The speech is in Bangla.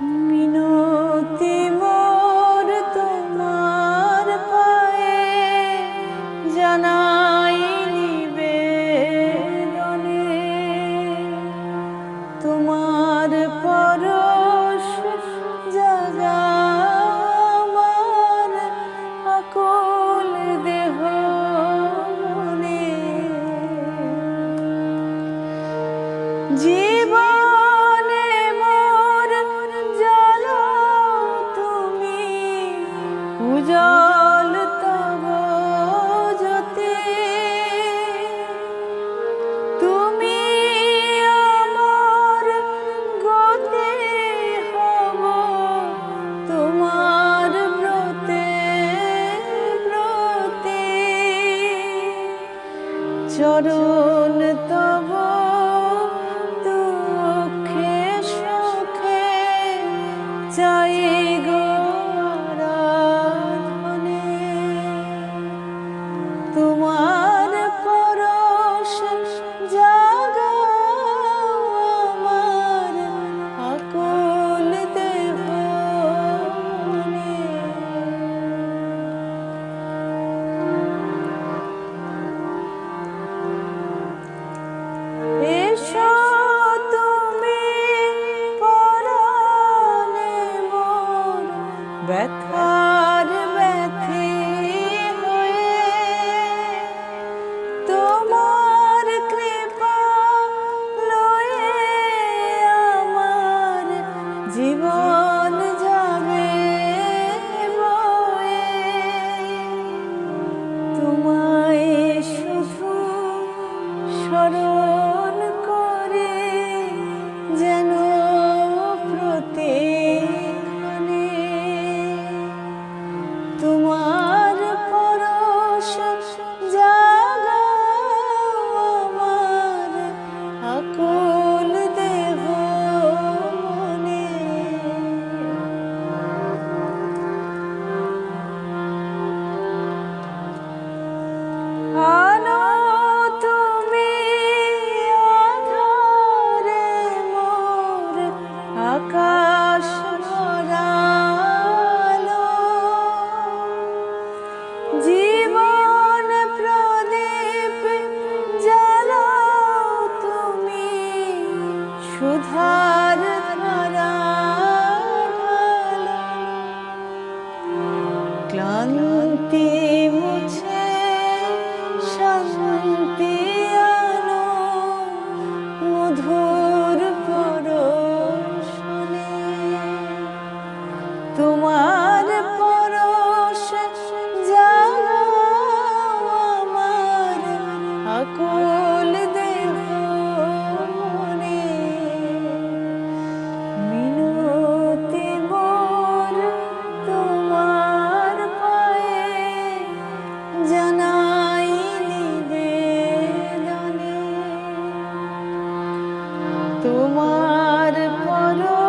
মিনতি মোর তোমার পায়ে জানাই নিবেদনে তোমার পরশ জাগা আমার আকুল দেহ চরণ তো breath. তোমার পর